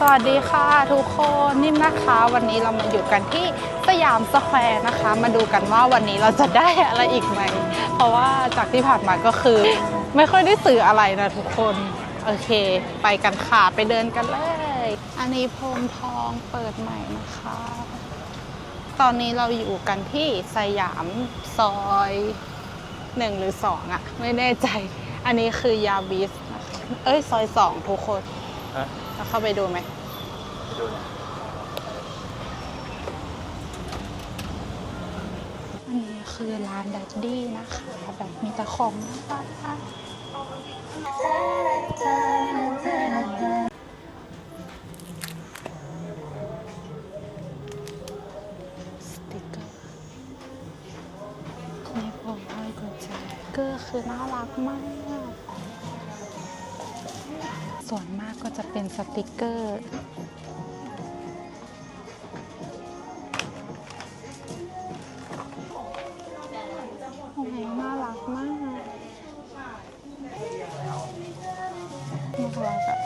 สวัสดีค่ะทุกคนนิ่มนะคะวันนี้เรามาอยู่กันที่สยามสแควร์นะคะ มาดูกันว่าวันนี้เราจะได้อะไรอีกไหม เพราะว่าจากที่ผ่านมาก็คือ ไม่ค่อยได้สื่ออะไรนะทุกคน โอเค ไปกันค่ะ ไปเดินกันเลย อันนี้พรมทองเปิดใหม่นะคะ ตอนนี้เราอยู่กันที่สยามซอยหนึ่งหรือสองอะไม่แน่ใจ อันนี้คือยาบิสนะคะเอ้ยซอยสองทุกคน ฮะเราเข้าไปดูไหมไปดูหน่อยอันนี้คือร้านดัดดี้นะคะ แบบมีแต่ของน่ารักสติกเกอร์มีพวงห้อยกุญแจเกอร์คือน่ารักมาก ส่วนมากก็จะเป็นสติกเกอร์โอ้โหน่ารักมากน่ารักอะ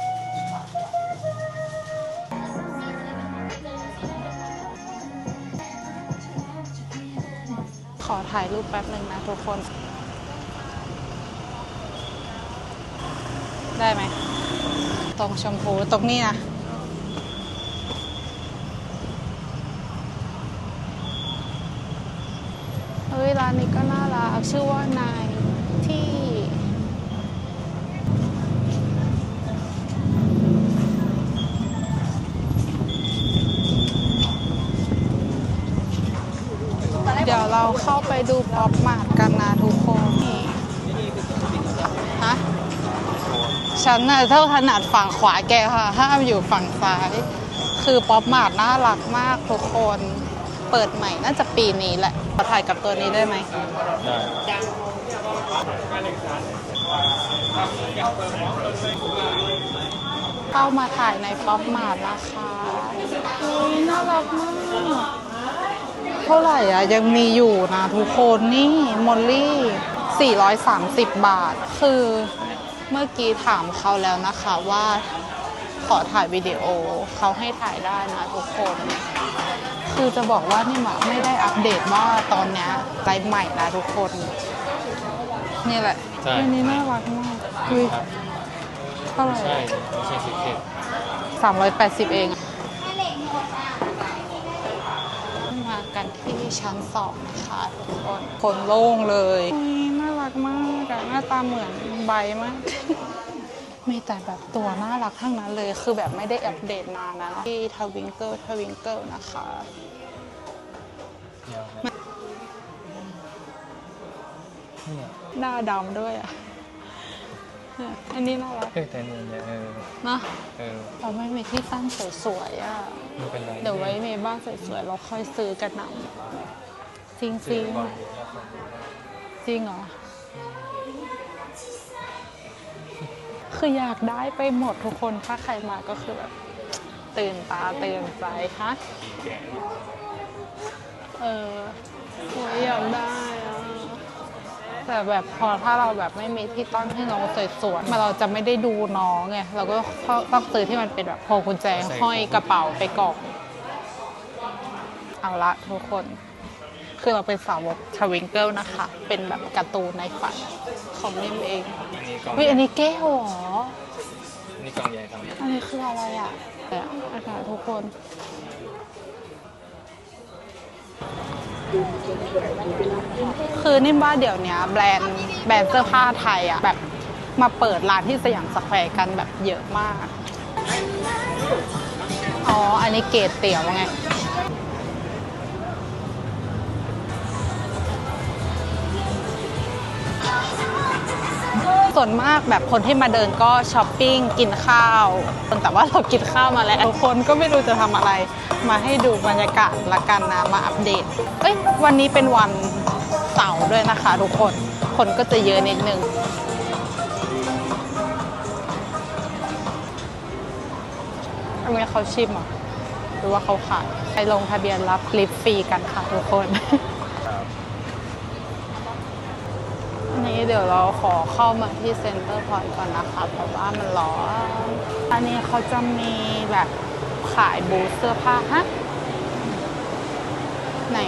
ขอถ่ายรูปแป๊บหนึ่งนะทุกคน ได้ไหม ตรงชมพูตรงนี้นะเฮ้ยร้านนี้ก็น่ารักชื่อว่านายที่เดี๋ยวเราเข้าไปดูป๊อปมาร์ทกันนะทุกคนนี่ฮะ ฉันน่ะเท่าถนัดฝั่งขวาแกค่ะ ห้ามอยู่ฝั่งซ้าย คือป๊อปมาร์น่ารักมากทุกคน เปิดใหม่น่าจะปีนี้แหละขอถ่ายกับตัวนี้ได้ไหม ได้เข้ามาถ่ายในป๊อปมาร์ทนะคะอุ้ยน่ารักมาก เท่าไหร่อะ ยังมีอยู่นะทุกคนนี่มอลลี่ 430 บาท คือ เมื่อกี้ถามเขาแล้วนะคะว่าขอถ่ายวิดีโอเขาให้ถ่ายได้นะทุกคน คือจะบอกว่านี่หมาไม่ได้อัปเดตว่าตอนเนี้ยไลฟ์ใหม่นะทุกคน นี่แหละใช่ อันนี้น่ารักมากอุ้ยเท่าไหร่ใช่ไม่ใช่สิเค็ดสามร้อยแปดสิบเองมากันที่ชั้นสองนะคะทุกคน คนโล่งเลยอุ๊ยน่า รักมากอะหน้าตาเหมือนใบมาก มีแต่แบบตัวน่ารักทั้งนั้นเลย คือแบบไม่ได้อัปเดตนานนะที่ทวิงเกิลทวิงเกิลนะคะ เดี๋ยวเนี่ยหน้าดำด้วยอะเนี่ยอันนี้น่ารักเออแต่เนี่ยเนี่ยเออนะ เออเราไม่มีที่ตั้งสวยๆอะไม่เป็นไรเดี๋ยวไว้มีบ้านสวยๆเราค่อยซื้อกันหนังจริงจซื้ริองก่อนแล้วค่อยจริงเหรอ คืออยากได้ไปหมดทุกคน ถ้าใครมาก็คือแบบตื่นตาตื่นใจฮะเออโอ้ยอยากได้อะแต่แบบพอถ้าเราแบบไม่มีที่ตั้งให้น้องสวยๆมาเราจะไม่ได้ดูน้องไงเราก็ต้องซื้อที่มันเป็นแบบพวงกุญแจห้อยกระเป๋าไปก่อนเอาละทุกคน คือเราเป็นสาวกทวิงเกิลนะคะ เป็นแบบการ์ตูนในฝันของนิ่มเองอันนี้กล่องวิอันนี้แก้วเหรอ อันนี้กล่องใหญ่ทำอันนี้คืออะไรอะเนี่ยนะคะทุกคน คือนิ่มว่าเดี๋ยวเนี้ยแบรนด์แบรนด์เสื้อผ้าไทยอะแบบมาเปิดร้านที่สยามสแควร์กันแบบเยอะมาก อ๋อ อันนี้เกรดเตี๋ยวไง ส่วนมากแบบคนที่มาเดินก็ช้อปปิ้งกินข้าว แต่ว่าเรากินข้าวมาแล้วคนก็ไม่รู้จะทำอะไร มาให้ดูบรรยากาศละกันนะมาอัปเดตเอ้ยวันนี้เป็นวันเสาร์ด้วยนะคะทุกคน คนก็จะเยอะนิดนึงอันนี้เขาชิมหรอะหรือว่าเขาขายไปลงทะเบียนรับลิฟต์ฟรีกันค่ะทุกคน นี้เดี๋ยวเรา ขอเข้ามาที่เซ็นเตอร์พอยต์ก่อนนะคะ เพราะว่ามันร้อนอันนี้เขาจะมีแบบขายบูธเสื้อผ้าฮะไหน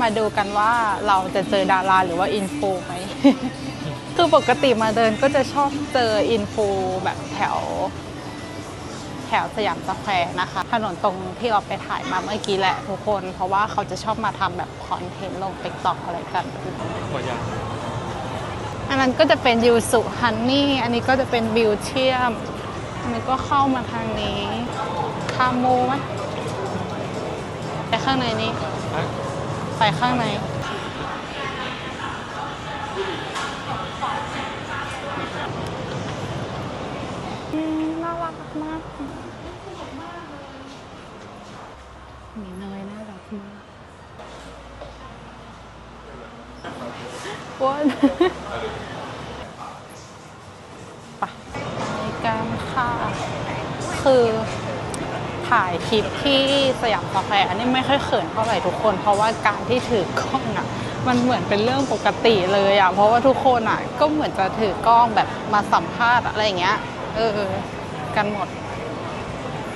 มาดูกันว่าเราจะเจอดาราหรือว่าอินฟูไหม คือปกติมาเดินก็จะชอบเจออินฟูแบบแถว ถวสยามสแควร์นะคะ ถนนตรงที่เราไปถ่ายมาเมื่อกี้แหละทุกคน เพราะว่าเขาจะชอบมาทำแบบคอนเทนต์ลงติ๊กต็อกอะไรกันหัวยาอันนั้นก็จะเป็นยูสุฮันนี่ อันนี้ก็จะเป็นบิวเทียม อันนี้ก็เข้ามาทางนี้ คาโมไหมไปข้างในนี้ ไปข้างในน่ารักมาก มีเนยน่ารักมาก ว้นไปไปกันค่ะ คือถ่ายคลิปที่สยามสแควร์อันนี้ไม่ค่อยเขินเท่าไหร่ทุกคน เพราะว่าการที่ถือกล้องอะ มันเหมือนเป็นเรื่องปกติเลยอะ เพราะว่าทุกคนอะ ก็เหมือนจะถือกล้องแบบมาสัมภาษณ์อะไรอย่างเงี้ย เออ กันหมด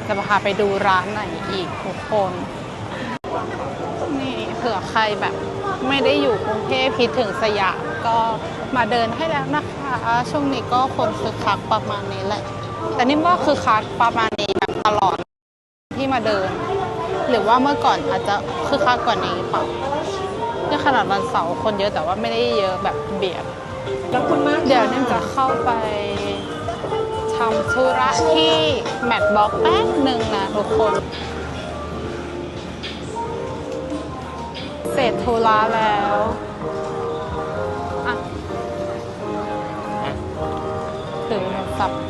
จะพาไปดูร้านไหนอีกทุกคน นี่เผื่อใครแบบ ไม่ได้อยู่กรุงเทพคิดถึงสยามก็มาเดินให้แล้วนะคะ ช่วงนี้ก็คนคึกคักประมาณนี้แหละ แต่นี่ว่าคือคักประมาณนี้แบบตลอดที่มาเดิน หรือว่าเมื่อก่อนอาจจะคือคักกว่านี้เปล่านี่ขนาดวันเสาร์คนเยอะแต่ว่าไม่ได้เยอะแบบเบียดขอบคุณมากเดี๋ยวนิ่มจะเข้าไปทำธุระที่แมทบ็อกแป๊บหนึ่งนะทุกคน เสร็จธุระแล้วอะถึงโทรศัพท์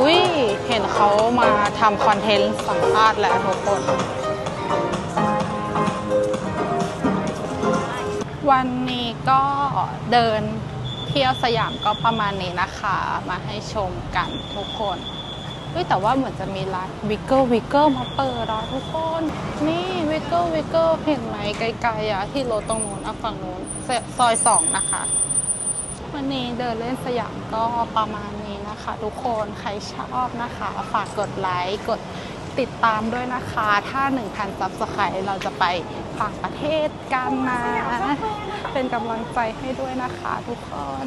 อุ้ย เห็นเขามาทำคอนเทนต์สัมภาษณ์แล้วทุกคน วันนี้ก็เดินเที่ยวสยามก็ประมาณนี้นะคะ มาให้ชมกันทุกคน เฮ้ยแต่ว่าเหมือนจะมีร้านวิกเกิลวิกเกิลมาเปิดแล้วทุกคน นี่วิกเกิลวิกเกิลเห็นไหมไกลๆอะที่รถตรงนู้นอะฝั่งนู้นซซอยสองนะคะวันนี้เดินเล่นสยามก็ประมาณนี้นะคะ ทุกคนใครชอบนะคะ ฝากกดไลค์กดติดตามด้วยนะคะ ถ้า 1,000ซับสไครต์เราจะไปต่างประเทศกันนะ เป็นกำลังใจให้ด้วยนะคะทุกคน